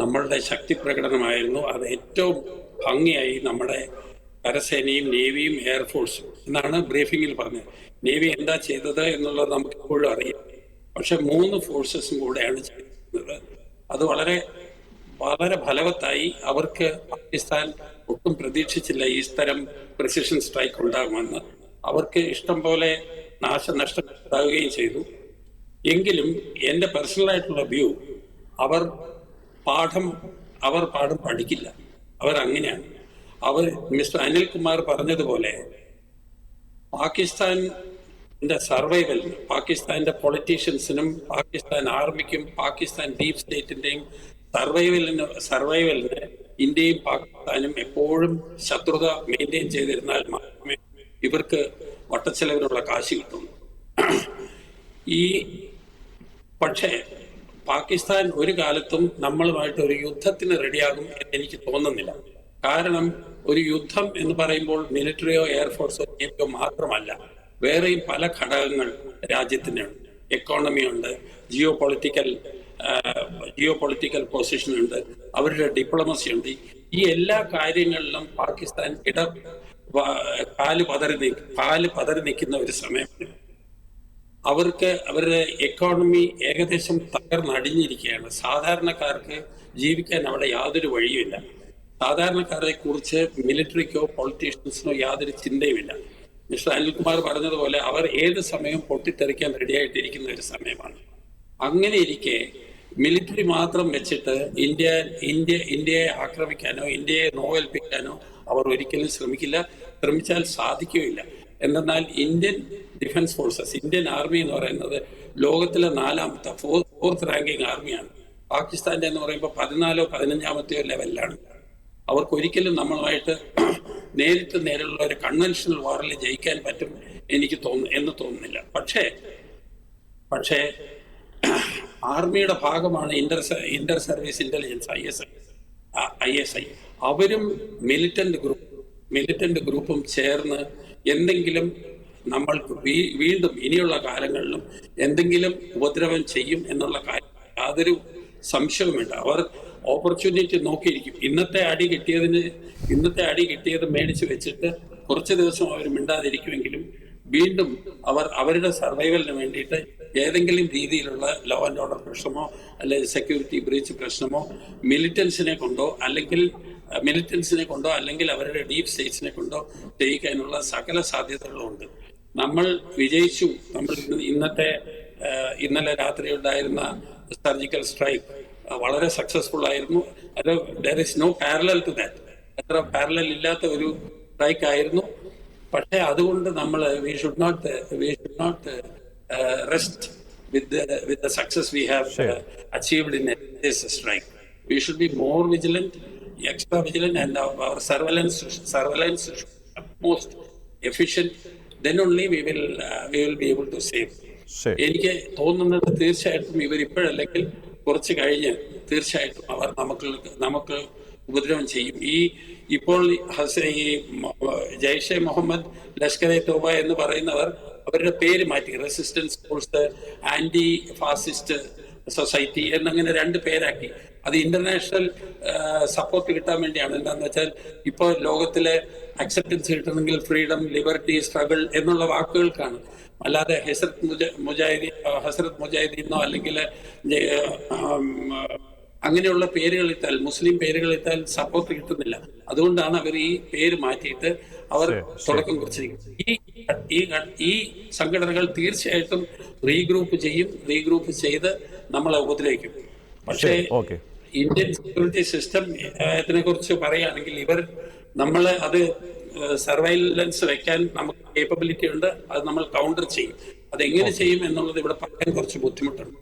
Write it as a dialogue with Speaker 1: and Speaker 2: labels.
Speaker 1: നമ്മളുടെ ശക്തി പ്രകടനമായിരുന്നു. അത് ഏറ്റവും ഭംഗിയായി നമ്മുടെ കരസേനയും നേവിയും എയർഫോഴ്സും എന്നാണ് ബ്രീഫിങ്ങിൽ പറഞ്ഞത്. നേവി എന്താ ചെയ്തത് എന്നുള്ളത് നമുക്ക് ഇപ്പോഴും അറിയാം. പക്ഷെ മൂന്ന് ഫോഴ്സസും കൂടെയാണ് ചെയ്തിരുന്നത് അത് വളരെ വളരെ ഫലവത്തായി അവർക്ക് പാകിസ്ഥാൻ ഒട്ടും പ്രതീക്ഷിച്ചില്ല ഈ തരം പ്രിസിഷൻ സ്ട്രൈക്ക് ഉണ്ടാകുമെന്ന്. അവർക്ക് ഇഷ്ടം പോലെ നാശനഷ്ടം ഉണ്ടാവുകയും ചെയ്തു. എങ്കിലും എന്റെ പേഴ്സണലായിട്ടുള്ള വ്യൂ അവർ പാഠം അവർ പാഠം പഠിക്കില്ല. അവർ അങ്ങനെയാണ്. അവർ മിസ്റ്റർ അനിൽകുമാർ പറഞ്ഞതുപോലെ പാകിസ്ഥാന്റെ സർവൈവലിന് പാകിസ്ഥാന്റെ പൊളിറ്റീഷ്യൻസിനും പാകിസ്ഥാൻ ആർമിക്കും പാകിസ്ഥാൻ ഡീപ് സ്റ്റേറ്റിന്റെയും സർവൈവലിന് സർവൈവലിന് ഇന്ത്യയും പാകിസ്ഥാനും എപ്പോഴും ശത്രുത മെയിന്റെയിൻ ചെയ്തിരുന്നാൽ മാത്രമേ ഇവർക്ക് വട്ടച്ചെലവിനുള്ള കാശ് കിട്ടുള്ളൂ. ഈ പക്ഷേ പാകിസ്ഥാൻ ഒരു കാലത്തും നമ്മളുമായിട്ട് ഒരു യുദ്ധത്തിന് റെഡിയാകും എന്ന് എനിക്ക് തോന്നുന്നില്ല. കാരണം ഒരു യുദ്ധം എന്ന് പറയുമ്പോൾ മിലിറ്ററിയോ എയർഫോഴ്സോ നേവിയോ മാത്രമല്ല വേറെയും പല ഘടകങ്ങൾ രാജ്യത്തിനുണ്ട് എക്കോണമി ഉണ്ട് geo political geo political position ഉണ്ട് അവരുടെ ഡിപ്ലോമസി ഉണ്ട്. ഈ എല്ലാ കാര്യങ്ങളിലും പാകിസ്ഥാൻ ഇട കാൽ പതറി കാൽ പതറി നിൽക്കുന്ന ഒരു സമയമാണ്. അവർക്ക് അവരുടെ എക്കോണമി ഏകദേശം തകർന്നടിഞ്ഞിരിക്കുകയാണ്. സാധാരണക്കാർക്ക് ജീവിക്കാൻ അവിടെ യാതൊരു വഴിയുമില്ല. സാധാരണക്കാരെ കുറിച്ച് മിലിറ്ററിക്കോ പൊളിറ്റീഷ്യൻസിനോ യാതൊരു ചിന്തയുമില്ല. മിസ്റ്റർ അനിൽകുമാർ പറഞ്ഞതുപോലെ അവർ ഏത് സമയവും പൊട്ടിത്തെറിക്കാൻ റെഡിയായിട്ടിരിക്കുന്ന ഒരു സമയമാണ്. അങ്ങനെ ഇരിക്കെ മിലിറ്ററി മാത്രം വെച്ചിട്ട് ഇന്ത്യ ഇന്ത്യ ഇന്ത്യയെ ആക്രമിക്കാനോ ഇന്ത്യയെ നോവേൽപ്പിക്കാനോ അവർ ഒരിക്കലും ശ്രമിക്കില്ല. ശ്രമിച്ചാൽ സാധിക്കുകയില്ല. എന്തെന്നാൽ Indian defence forces Indian army എന്ന് പറയുന്നത് ലോകത്തിലെ നാലാമത്തെ ഫോർത്ത് റാങ്കിങ് ആർമിയാണ്. പാകിസ്ഥാന്റെ എന്ന് പറയുമ്പോൾ പതിനാലോ പതിനഞ്ചാമത്തെയോ ലെവലിലാണ് അവർക്ക് ഒരിക്കലും നമ്മളുമായിട്ട് നേരിട്ട് നേരിലുള്ള ഒരു കൺവെൻഷണൽ വാറിൽ ജയിക്കാൻ പറ്റും എനിക്ക് തോന്നുന്നു എന്ന് തോന്നുന്നില്ല. പക്ഷേ പക്ഷേ ആർമിയുടെ ഭാഗമാണ് inter inter service intelligence I S I S I അവരും മിലിറ്റന്റ് ഗ്രൂപ്പ് മിലിറ്റന്റ് ഗ്രൂപ്പും ചേർന്ന് എന്തെങ്കിലും നമ്മൾ വീണ്ടും ഇനിയുള്ള കാലങ്ങളിലും എന്തെങ്കിലും ഉപദ്രവം ചെയ്യും എന്നുള്ള കാര്യം യാതൊരു സംശയവുമില്ല. അവർ ഓപ്പർച്യൂണിറ്റി നോക്കിയിരിക്കും. ഇന്നത്തെ അടി കിട്ടിയതിന് ഇന്നത്തെ അടി കിട്ടിയത് മേടിച്ച് വെച്ചിട്ട് കുറച്ച് ദിവസം അവർ മിണ്ടാതിരിക്കുമെങ്കിലും വീണ്ടും അവർ അവരുടെ സർവൈവലിന് വേണ്ടിയിട്ട് ഏതെങ്കിലും രീതിയിലുള്ള ലോ ആൻഡ് ഓർഡർ പ്രശ്നമോ അല്ലെങ്കിൽ സെക്യൂരിറ്റി ബ്രീച്ച് പ്രശ്നമോ മിലിറ്റൻസിനെ കൊണ്ടോ അല്ലെങ്കിൽ മിലിറ്റൻസിനെ കൊണ്ടോ അല്ലെങ്കിൽ അവരുടെ ഡീപ് സ്റ്റേറ്റ്സിനെ കൊണ്ടോ ജയിക്കാനുള്ള സകല സാധ്യതകളുണ്ട് നമ്മൾ വിജയിച്ചു. നമ്മൾ ഇന്നത്തെ ഇന്നലെ രാത്രി ഉണ്ടായിരുന്ന സർജിക്കൽ സ്ട്രൈക്ക് വളരെ സക്സസ്ഫുൾ ആയിരുന്നു. അത് there is no parallel to that അത്ര പാരലൽ ഇല്ലാത്ത ഒരു സ്ട്രൈക്ക് ആയിരുന്നു. പക്ഷേ അതുകൊണ്ട് നമ്മൾ we should not we should not rest with with the success we have achieved in this strike we should be more vigilant extra vigilant and our surveillance surveillance most efficient then only we will we will be able to save
Speaker 2: ശരി
Speaker 1: എനിക്ക് തോന്നുന്നത് തീർച്ചയായിട്ടും ഇവർ ഇപ്പോഴല്ലെങ്കിൽ കുറച്ച് കഴിഞ്ഞ് തീർച്ചയായിട്ടും അവർ നമുക്ക് നമുക്ക് ഉപദ്രവം ചെയ്യും. ഈ ഇപ്പോൾ ഈ ജയ്ഷെ മുഹമ്മദ് ലഷ്കർ എ തോബ എന്ന് പറയുന്നവർ അവരുടെ പേര് മാറ്റി resistance force anti fascist society എന്നങ്ങനെ രണ്ട് പേരാക്കി. അത് ഇന്റർനാഷണൽ സപ്പോർട്ട് കിട്ടാൻ വേണ്ടിയാണ്. എന്താന്ന് വെച്ചാൽ ഇപ്പോൾ ലോകത്തിലെ അക്സെപ്റ്റൻസ് കിട്ടണമെങ്കിൽ ഫ്രീഡം ലിബർട്ടി സ്ട്രഗിൾ എന്നുള്ള വാക്കുകൾക്കാണ്. അല്ലാതെ ഹസരത് മുജ- മുജാഹിദീൻ ഹസരത് മുജാഹിദീനോ അല്ലെങ്കിൽ അങ്ങനെയുള്ള പേരുകൾ ഇട്ടാൽ മുസ്ലിം പേരുകൾ ഇട്ടാൽ സപ്പോർട്ട് കിട്ടുന്നില്ല. അതുകൊണ്ടാണ് അവർ ഈ പേര് മാറ്റിയിട്ട് അവർ തുടക്കം കുറിച്ചിരിക്കുന്നത്. ഈ ഈ ഈ സംഘടനകൾ തീർച്ചയായിട്ടും റീഗ്രൂപ്പ് ചെയ്യും റീഗ്രൂപ്പ് ചെയ്ത് നമ്മളെ ഉപദ്രവിക്കും പക്ഷേ
Speaker 2: ഓക്കെ.
Speaker 1: ഇന്ത്യൻ സെക്യൂരിറ്റി സിസ്റ്റം ഇതിനെ കുറിച്ച് പറയുകയാണെങ്കിൽ ഇവർ നമ്മൾ അത് സർവൈലൻസ് വെക്കാൻ നമുക്ക് കേപ്പബിലിറ്റി ഉണ്ട് അത് നമ്മൾ കൗണ്ടർ ചെയ്യും. അതെങ്ങനെ ചെയ്യും എന്നുള്ളത് ഇവിടെ പറയാൻ കുറച്ച് ബുദ്ധിമുട്ടുണ്ട്.